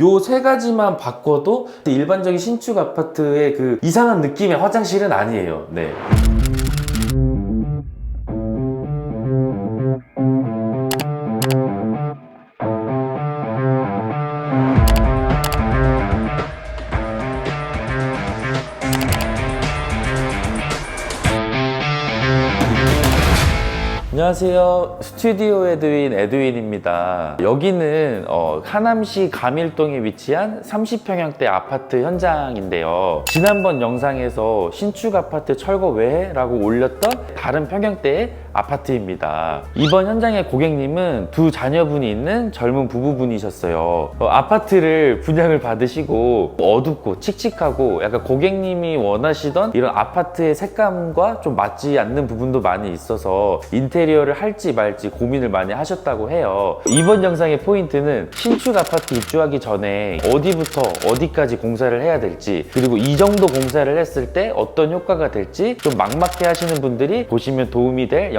요 세 가지만 바꿔도 일반적인 신축 아파트의 그 이상한 느낌의 화장실은 아니에요. 네. 안녕하세요. 스튜디오 에드윈 에드윈입니다. 여기는 어, 하남시 가밀동에 위치한 30평형대 아파트 현장인데요. 지난번 영상에서 신축 아파트 철거 외라고 올렸던 다른 평형대의 아파트입니다. 이번 현장의 고객님은 두 자녀분이 있는 젊은 부부분이셨어요. 어, 아파트를 분양을 받으시고 어둡고 칙칙하고 약간 고객님이 원하시던 이런 아파트의 색감과 좀 맞지 않는 부분도 많이 있어서 인테리어를 할지 말지 고민을 많이 하셨다고 해요. 이번 영상의 포인트는 신축 아파트 입주하기 전에 어디부터 어디까지 공사를 해야 될지 그리고 이 정도 공사를 했을 때 어떤 효과가 될지 좀 막막해 하시는 분들이 보시면 도움이 될.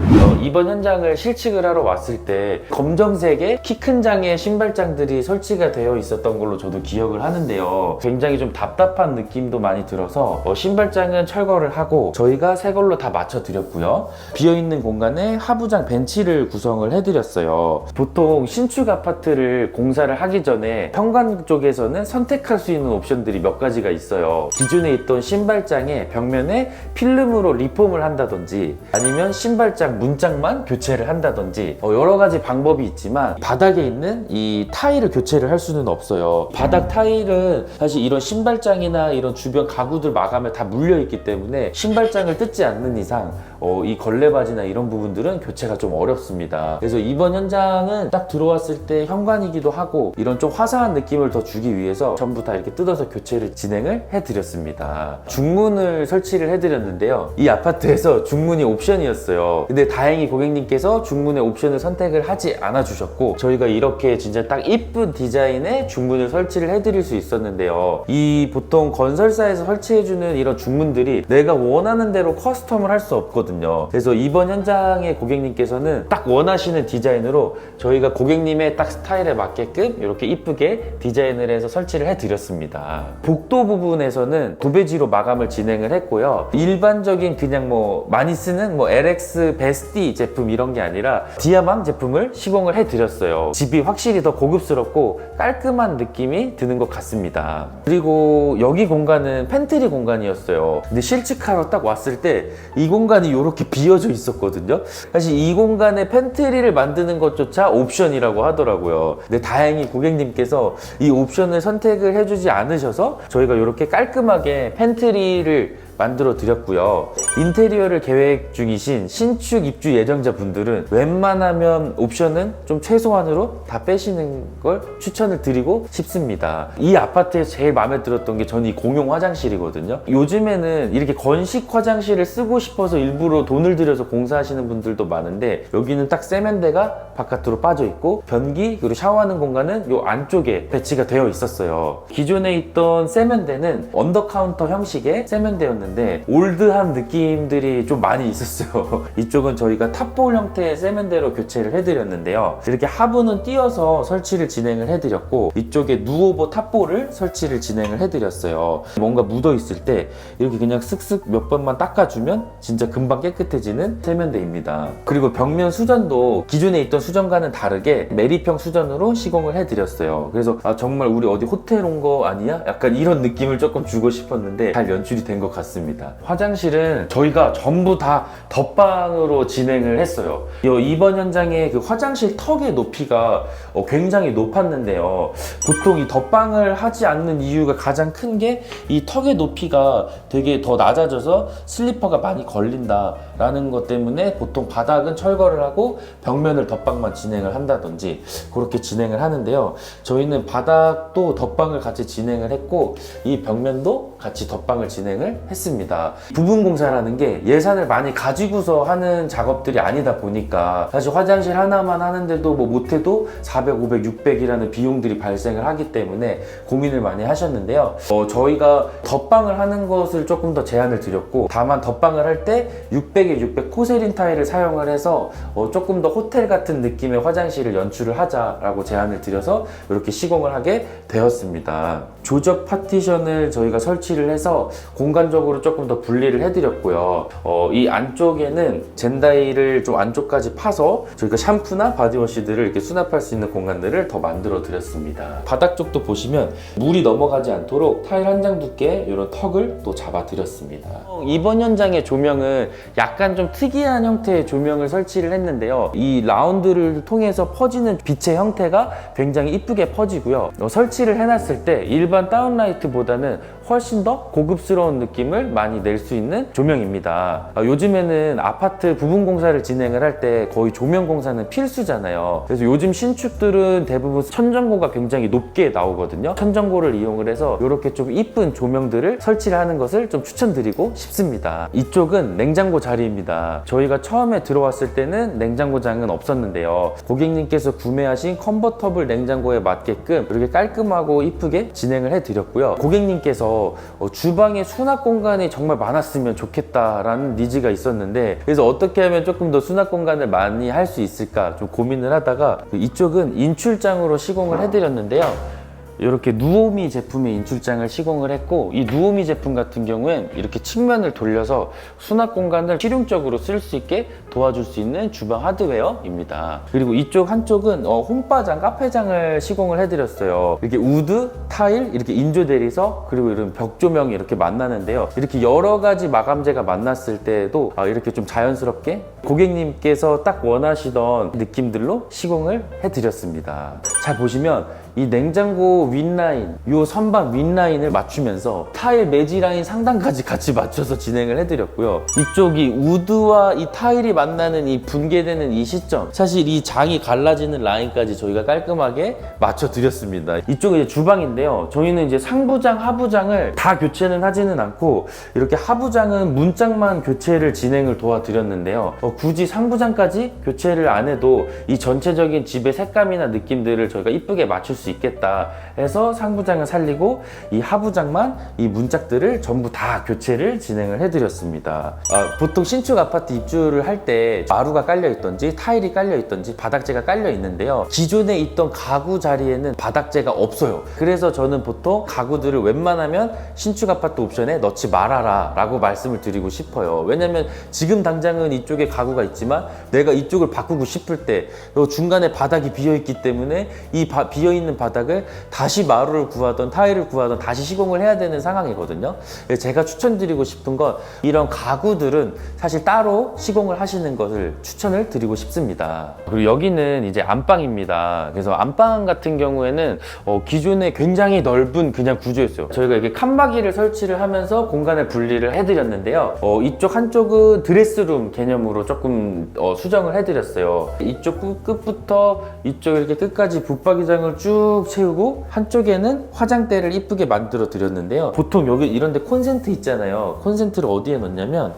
어, 이번 현장을 실측을 하러 왔을 때 검정색의 키 큰 장의 신발장들이 설치가 되어 있었던 걸로 저도 기억을 하는데요. 굉장히 좀 답답한 느낌도 많이 들어서 어, 신발장은 철거를 하고 저희가 새 걸로 다 맞춰 드렸고요. 비어 있는 공간에 하부장 벤치를 구성을 해드렸어요. 보통 신축 아파트를 공사를 하기 전에 현관 쪽에서는 선택할 수 있는 옵션들이 몇 가지가 있어요. 기존에 있던 신발장의 벽면에 필름으로 리폼을 한다든지 아니면 신발장 문짝만 교체를 한다든지 어, 여러 가지 방법이 있지만 바닥에 있는 이 타일을 교체를 할 수는 없어요. 바닥 타일은 사실 이런 신발장이나 이런 주변 가구들 마감에 다 물려 있기 때문에 신발장을 뜯지 않는 이상 어, 이 걸레바지나 이런 부분들은 교체가 좀 어렵습니다. 그래서 이번 현장은 딱 들어왔을 때 현관이기도 하고 이런 좀 화사한 느낌을 더 주기 위해서 전부 다 이렇게 뜯어서 교체를 진행을 해드렸습니다. 중문을 설치를 해드렸는데요. 이 아파트에서 중문이 옵션 이었어요. 근데 다행히 고객님께서 중문의 옵션을 선택을 하지 않아 주셨고 저희가 이렇게 진짜 딱 이쁜 디자인의 중문을 설치를 해드릴 수 있었는데요. 이 보통 건설사에서 설치해주는 이런 중문들이 내가 원하는 대로 커스텀을 할 수 없거든요. 그래서 이번 현장의 고객님께서는 딱 원하시는 디자인으로 저희가 고객님의 딱 스타일에 맞게끔 이렇게 이쁘게 디자인을 해서 설치를 해드렸습니다. 복도 부분에서는 도배지로 마감을 진행을 했고요. 일반적인 그냥 뭐 많이 쓰는 뭐 LX 베스티 제품 이런 게 아니라 디아망 제품을 시공을 해드렸어요. 집이 확실히 더 고급스럽고 깔끔한 느낌이 드는 것 같습니다. 그리고 여기 공간은 팬트리 공간이었어요. 근데 실측하러 딱 왔을 때 이 공간이 이렇게 비어져 있었거든요. 사실 이 공간에 팬트리를 만드는 것조차 옵션이라고 하더라고요. 근데 다행히 고객님께서 이 옵션을 선택을 해주지 않으셔서 저희가 이렇게 깔끔하게 팬트리를 만들어 드렸고요. 인테리어를 계획 중이신 신축 입주 예정자 분들은 웬만하면 옵션은 좀 최소한으로 다 빼시는 걸 추천을 드리고 싶습니다. 이 아파트에서 제일 마음에 들었던 게전이 공용 화장실이거든요. 요즘에는 이렇게 건식 화장실을 쓰고 싶어서 일부러 돈을 들여서 공사하시는 분들도 많은데 여기는 딱 세면대가 바깥으로 빠져 있고 변기 그리고 샤워하는 공간은 요 안쪽에 배치가 되어 있었어요. 기존에 있던 세면대는 언더 카운터 형식의 세면대였는데 올드한 느낌들이 좀 많이 있었어요. 이쪽은 저희가 탑볼 형태의 세면대로 교체를 해드렸는데요. 이렇게 하부는 띄어서 설치를 진행을 해드렸고 이쪽에 누오버 탑볼을 설치를 진행을 해드렸어요. 뭔가 묻어 있을 때 이렇게 그냥 쓱쓱 몇 번만 닦아주면 진짜 금방 깨끗해지는 세면대입니다. 그리고 벽면 수전도 기존에 있던 수전과는 다르게 메리평 수전으로 시공을 해드렸어요. 그래서 아, 정말 우리 어디 호텔 온 거 아니야? 약간 이런 느낌을 조금 주고 싶었는데 잘 연출이 된 것 같습니다. 화장실은 저희가 전부 다 덧방으로 진행을 했어요. 이- 이번 현장의 그 화장실 턱의 높이가 어, 굉장히 높았는데요. 보통 이 덧방을 하지 않는 이유가 가장 큰 게 이 턱의 높이가 되게 더 낮아져서 슬리퍼가 많이 걸린다 라는 것 때문에 보통 바닥은 철거를 하고 벽면을 덧방만 진행을 한다든지 그렇게 진행을 하는데요. 저희는 바닥도 덧방을 같이 진행을 했고 이 벽면도 같이 덧방을 진행을 했습니다. 부분 공사라는 게 예산을 많이 가지고서 하는 작업들이 아니다 보니까 사실 화장실 하나만 하는데도 뭐 못해도 400, 500, 600이라는 비용들이 발생을 하기 때문에 고민을 많이 하셨는데요. 어, 저희가 덧방을 하는 것을 조금 더 제한을 드렸고 다만 덧방을 할 때 600에 600에 600 포세린 타일을 사용을 해서 어, 조금 더 호텔 같은 느낌의 화장실을 연출을 하자라고 제안을 드려서 이렇게 시공을 하게 되었습니다. 조적 파티션을 저희가 설치를 해서 공간적으로 조금 더 분리를 해드렸고요. 어, 이 안쪽에는 젠다이를 좀 안쪽까지 파서 저희가 샴푸나 바디워시들을 이렇게 수납할 수 있는 공간들을 더 만들어 드렸습니다. 바닥 쪽도 보시면 물이 넘어가지 않도록 타일 한 장 두께 이런 턱을 또 잡아 드렸습니다. 이번 현장의 조명은 약간 좀 특이한 형태의 조명을 설치를 했는데요. 이 라운드를 통해서 퍼지는 빛의 형태가 굉장히 이쁘게 퍼지고요. 어, 설치를 해놨을 때 일반 다운라이트보다는 훨씬 더 고급스러운 느낌을 많이 낼 수 있는 조명입니다. 아, 요즘에는 아파트 부분 공사를 진행을 할 때 거의 조명 공사는 필수잖아요. 그래서 요즘 신축들은 대부분 천정고가 굉장히 높게 나오거든요. 천정고를 이용을 해서 이렇게 좀 이쁜 조명들을 설치를 하는 것을 좀 추천드리고 싶습니다. 이쪽은 냉장고 자리입니다. 저희가 처음에 들어왔을 때는 냉장고장은 없었는데요. 고객님께서 구매하신 컨버터블 냉장고에 맞게끔 이렇게 깔끔하고 이쁘게 진행을 해드렸고요. 고객님께서 어, 주방에 수납 공간이 정말 많았으면 좋겠다라는 니즈가 있었는데 그래서 어떻게 하면 조금 더 수납 공간을 많이 할 수 있을까 좀 고민을 하다가 이쪽은 인출장으로 시공을 해드렸는데요. 이렇게 누오미 제품의 인출장을 시공을 했고 이 누오미 제품 같은 경우엔 이렇게 측면을 돌려서 수납 공간을 실용적으로 쓸 수 있게 도와줄 수 있는 주방 하드웨어입니다. 그리고 이쪽 한쪽은 어, 홈바장, 카페장을 시공을 해드렸어요. 이렇게 우드, 타일, 이렇게 인조 대리석 그리고 이런 벽 조명이 이렇게 만나는데요. 이렇게 여러 가지 마감재가 만났을 때도 아, 이렇게 좀 자연스럽게 고객님께서 딱 원하시던 느낌들로 시공을 해드렸습니다. 잘 보시면 이 냉장고 윗라인, 이 선반 윗라인을 맞추면서 타일 매지 라인 상단까지 같이 맞춰서 진행을 해드렸고요. 이쪽이 우드와 이 타일이 만나는 이 분개되는 이 시점, 사실 이 장이 갈라지는 라인까지 저희가 깔끔하게 맞춰드렸습니다. 이쪽은 이제 주방인데요. 저희는 이제 상부장, 하부장을 다 교체는 하지는 않고 이렇게 하부장은 문짝만 교체를 진행을 도와드렸는데요. 어, 굳이 상부장까지 교체를 안 해도 이 전체적인 집의 색감이나 느낌들을 저희가 이쁘게 맞출 수 있겠다 해서 상부장을 살리고 이 하부장만 이 문짝들을 전부 다 교체를 진행을 해드렸습니다. 아, 보통 신축 아파트 입주를 할 때 마루가 깔려 있던지 타일이 깔려 있던지 바닥재가 깔려 있는데요. 기존에 있던 가구 자리에는 바닥재가 없어요. 그래서 저는 보통 가구들을 웬만하면 신축 아파트 옵션에 넣지 말아라 라고 말씀을 드리고 싶어요. 왜냐면 지금 당장은 이쪽에 가구가 있지만 내가 이쪽을 바꾸고 싶을 때 중간에 바닥이 비어 있기 때문에 이 비어 있는 바닥을 다시 마루를 구하던 타일을 구하던 다시 시공을 해야 되는 상황이거든요. 제가 추천드리고 싶은 건 이런 가구들은 사실 따로 시공을 하시는 것을 추천을 드리고 싶습니다. 그리고 여기는 이제 안방입니다. 그래서 안방 같은 경우에는 어, 기존에 굉장히 넓은 그냥 구조였어요. 저희가 이렇게 칸막이를 설치를 하면서 공간을 분리를 해드렸는데요. 어, 이쪽 한쪽은 드레스룸 개념으로 조금 어, 수정을 해드렸어요. 이쪽 끝- 끝부터 이쪽 이렇게 끝까지 붙박이장을 쭉 채우고 한쪽에는 화장대를 이쁘게 만들어 드렸는데요. 보통 여기 이런데 콘센트 있잖아요. 콘센트를 어디에 넣냐면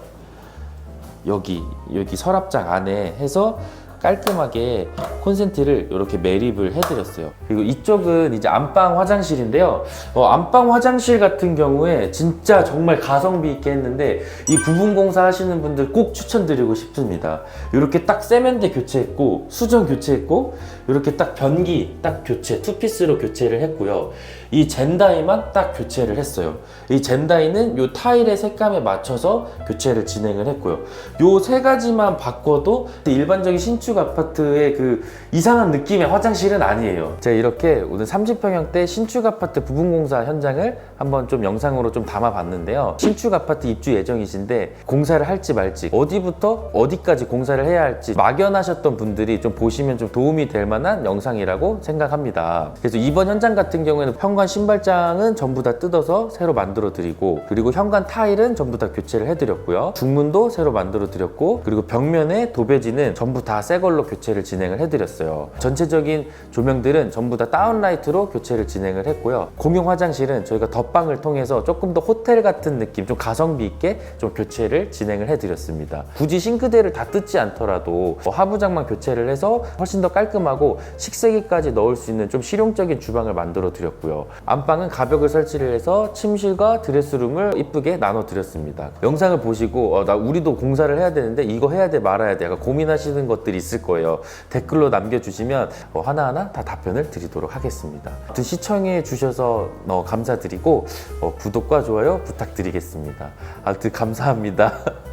여기 여기 서랍장 안에 해서 깔끔하게 콘센트를 이렇게 매립을 해드렸어요. 그리고 이쪽은 이제 안방 화장실인데요. 어, 안방 화장실 같은 경우에 진짜 정말 가성비 있게 했는데 이 부분 공사 하시는 분들 꼭 추천드리고 싶습니다. 이렇게 딱 세면대 교체했고 수전 교체했고 이렇게 딱 변기 딱 교체 투피스로 교체를 했고요. 이 젠다이만 딱 교체를 했어요. 이 젠다이는 이 타일의 색감에 맞춰서 교체를 진행을 했고요. 요 세 가지만 바꿔도 일반적인 신축 아파트의 그 이상한 느낌의 화장실은 아니에요. 제가 이렇게 오늘 30평형대 신축 아파트 부분 공사 현장을 한번 좀 영상으로 좀 담아봤는데요. 신축 아파트 입주 예정이신데 공사를 할지 말지 어디부터 어디까지 공사를 해야 할지 막연하셨던 분들이 좀 보시면 좀 도움이 될 만한 영상이라고 생각합니다. 그래서 이번 현장 같은 경우에는 현관 신발장은 전부 다 뜯어서 새로 만들어 드리고 그리고 현관 타일은 전부 다 교체를 해드렸고요. 중문도 새로 만들어 드렸고 그리고 벽면에 도배지는 전부 다 새 걸로 교체를 진행을 해드렸어요. 전체적인 조명들은 전부 다 다운라이트로 교체를 진행을 했고요. 공용 화장실은 저희가 덧방을 통해서 조금 더 호텔 같은 느낌, 좀 가성비 있게 좀 교체를 진행을 해드렸습니다. 굳이 싱크대를 다 뜯지 않더라도 뭐 하부장만 교체를 해서 훨씬 더 깔끔하고 식세기까지 넣을 수 있는 좀 실용적인 주방을 만들어 드렸고요. 안방은 가벽을 설치를 해서 침실과 드레스룸을 이쁘게 나눠 드렸습니다. 영상을 보시고 어, 나 우리도 공사를 해야 되는데 이거 해야 돼 말아야 돼 약간 고민하시는 것들이 있을 거예요. 댓글로 남겨주시면 어, 하나하나 다 답변을 드리도록 하겠습니다. 아무튼 시청해 주셔서 어, 감사드리고 어, 구독과 좋아요 부탁드리겠습니다. 아무튼 감사합니다.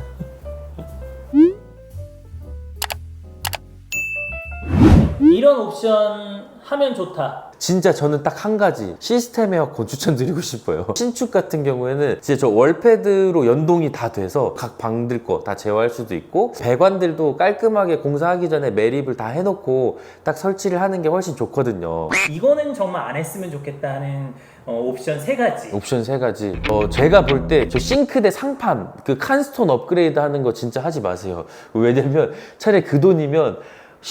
이런 옵션 하면 좋다. 진짜 저는 딱 한 가지 시스템 에어컨 추천드리고 싶어요. 신축 같은 경우에는 진짜 저 월패드로 연동이 다 돼서 각 방들 거 다 제어할 수도 있고 배관들도 깔끔하게 공사하기 전에 매립을 다 해놓고 딱 설치를 하는 게 훨씬 좋거든요. 이거는 정말 안 했으면 좋겠다 하는 어, 옵션 세 가지. 옵션 세 가지. 어, 제가 볼 때 저 싱크대 상판 그 칸스톤 업그레이드 하는 거 진짜 하지 마세요. 왜냐면 차라리 그 돈이면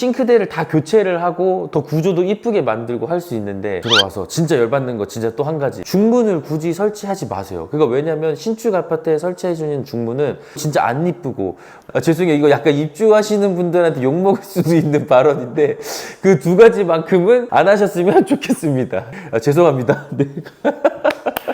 싱크대를 다 교체를 하고 더 구조도 이쁘게 만들고 할 수 있는데 들어와서 진짜 열받는 거 진짜 또 한 가지. 중문을 굳이 설치하지 마세요. 그거 왜냐면 신축 아파트에 설치해 주는 중문은 진짜 안 이쁘고. 아, 죄송해요. 이거 약간 입주하시는 분들한테 욕먹을 수도 있는 발언인데 그 두 가지만큼은 안 하셨으면 좋겠습니다. 아, 죄송합니다. 네.